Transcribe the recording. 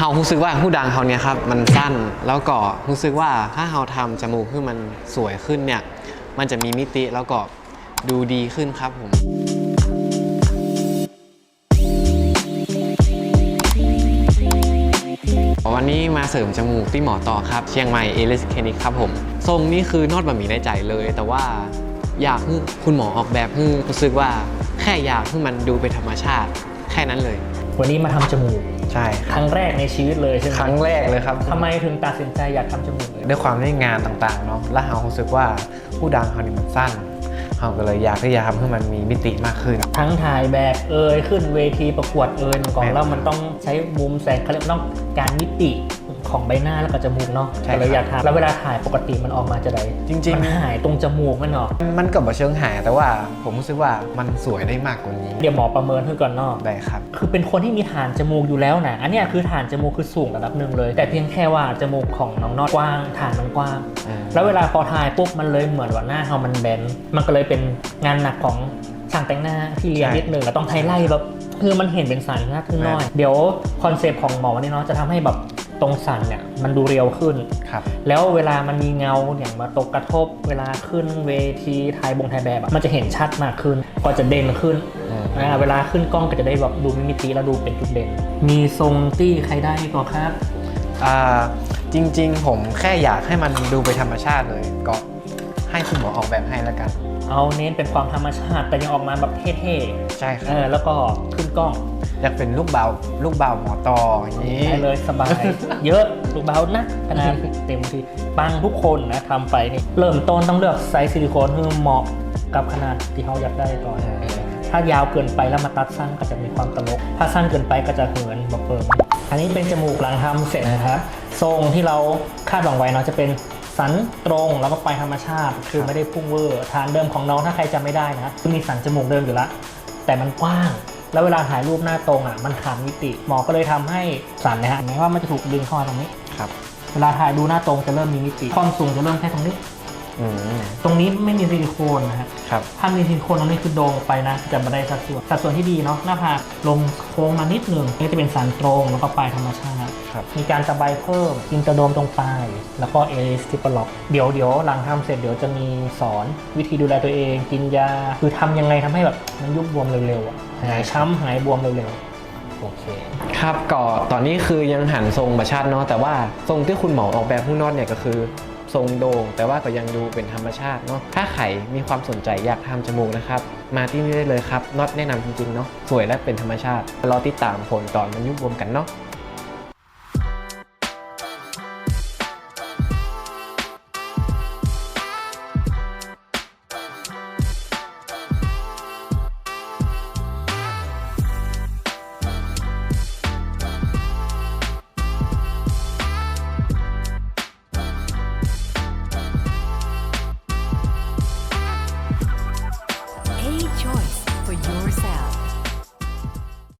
เฮารู้สึกว่าผู้ดังเขาเนี่ยครับมันสั้นแล้วก็รู้สึกว่าถ้าเฮาทำจมูกให้มันสวยขึ้นเนี่ยมันจะมีมิติแล้วก็ดูดีขึ้นครับผม วันนี้มาเสริมจมูกที่หมอต่อครับ เชียงใหม่เอลิสเคนิกครับผมทรงนี้คือนอดบะหมี่ในใจเลย แต่ว่าอยากให้คุณหมอออกแบบให้รู้สึกว่าแค่อยากให้มันดูเป็นธรรมชาติ แค่นั้นเลย วันนี้มาทำจมูก ใช่ครั้งแรกในชีวิตเลยใช่ไหมครั้งแรกเลยครับทำไมถึงตัดสินใจอยากทำจมูกเลยด้วยความที่งานต่างๆเนาะแล้วเรารู้สึกว่าผู้ดังเขานี่มันสั้น เราก็เลยอยากที่จะทำให้มันมีมิติมากขึ้น ทั้งถ่ายแบบเอ่ยขึ้นเวทีประกวดเอ่ยมันก่อนแม่นแล้วมันต้องใช้มุมแสงเขาเรียกว่าต้องการมิติของใบหน้าแล้วก็จมูกเนาะใช่ก็เลยครับอยากทำแล้วเวลาถ่ายปกติมันออกมาจะไดจริงๆมันหายตรงจมูกมันเนาะมันก็บ่เชิงหายแต่ว่าผมรู้สึกว่ามันสวยได้มากกว่านี้ เดี๋ยวหมอประเมินให้ก่อนเนาะได้ครับ คือเป็นคนที่มีฐานจมูกอยู่แล้วนะอันเนี้ยคือฐานจมูกคือสูงระดับหนึ่งเลย แต่เพียงแค่ว่าจมูกของน้องนอดกว้างฐานมันกว้างอืม แล้วเวลาพอถ่ายปุ๊บมันเลยเหมือนว่าหน้าเรามันแบน มันก็เลยเป็นงานหนักของช่างแต่งหน้าที่เรียนนิดหนึ่งแล้วต้องไทยไล่แบบคือมันเห็นเป็นสันมากขึ้นหน้อย เดี๋ยวคอนเซปต์ของหมอวันนี้เนาะจะทำให้แบบตรงสันเนี่ยมันดูเรียวขึ้นครับแล้วเวลามันมีเงาอย่างมาตกกระทบ เวลาขึ้นเวทีถ่ายบงถ่ายแบบอะมันจะเห็นชัดมากขึ้น ก็จะเด่นขึ้นอืมอ่าเวลาขึ้นกล้องก็จะได้แบบดูมิติแล้วดูเป็นจุดเด่น มีทรงตี้ใครได้ก่อนครับอ่า จริง ๆ ผมแค่อยากให้มันดูเป็นธรรมชาติเลย ก็ให้คุณหมอออกแบบให้แล้วกัน เอาเน้นเป็นความธรรมชาติแต่ยังออกมาแบบเท่ใช่คๆรัเอบอแล้วก็ขึ้นกล้องอยากเป็นลูกเบาลูกเบาหมอตออย่างนี้ ได้เลยสบาย เยอะลูกเบานะขนาดเต็มที่ปังทุกคนนะทำไปนี่เริ่มต้นต้องเลือกไซส์ซิลิโคนให้เหมาะกับขนาดที่เขาอยากได้ก่อน ถ้ายาวเกินไปแล้วมาตัดสั้นก็จะมีความตลก ถ้าสั้นเกินไปก็จะเหินบอกเปิงอันนี้เป็นจมูกหลังทำเสร็จนะครับทรงที่เราคาดหวังไว้เนาะจะเป็นสันตรงแล้วก็ปลายธรรมชาติ คือไม่ได้พุ่งเวอร์ฐานเดิมของน้องถ้าใครจำไม่ได้นะคือมีสันจมูกเดิมอยู่แล้วแต่มันกว้างแล้วเวลาถ่ายรูปหน้าตรงอะมันขาดมิติหมอก็เลยทำให้สันนะฮะหมายว่ามันจะถูกดึงเข้ามาตรงนี้ครับ เวลาถ่ายดูหน้าตรงจะเริ่มมีมิติความสูงจะเริ่มแค่ตรงนี้ อืม ตรงนี้ไม่มีซิลิโคนนะฮะครับ ถ้ามีซิลิโคนตรงนี้คือโด่งไปนะ จะมาได้สัดส่วนสัดส่วนที่ดีเนาะหน้าผากลงโค้งมานิดหนึ่งนี่จะเป็นสันตรงแล้วก็ปลายธรรมชาติครับ มีการตะไบเพิ่มอินเตอร์โดมตรงปลาย แล้วก็เอลิสติปล็อก เดี๋ยวเดี๋ยวหลังทำเสร็จเดี๋ยวจะมีสอนวิธีดูแลตัวเอง กินยา คือทำยังไงทำให้แบบมันยุบบวมเร็วๆอะหายช้ำหายบวมเร็วๆโอเคครับก็ตอนนี้คือยังหันทรงประชาติเนาะแต่ว่าทรงที่คุณหมอออกแบบข้างนอกเนี่ยก็คือ ทรงโด่งแต่ว่าก็ยังดูเป็นธรรมชาติเนาะถ้าใครมีความสนใจอยากทำจมูกนะครับ มาที่นี่ได้เลยครับน็อตแนะนำจริงๆเนาะสวยและเป็นธรรมชาติรอติดตามผลตอนมันยุบบวมกันเนาะ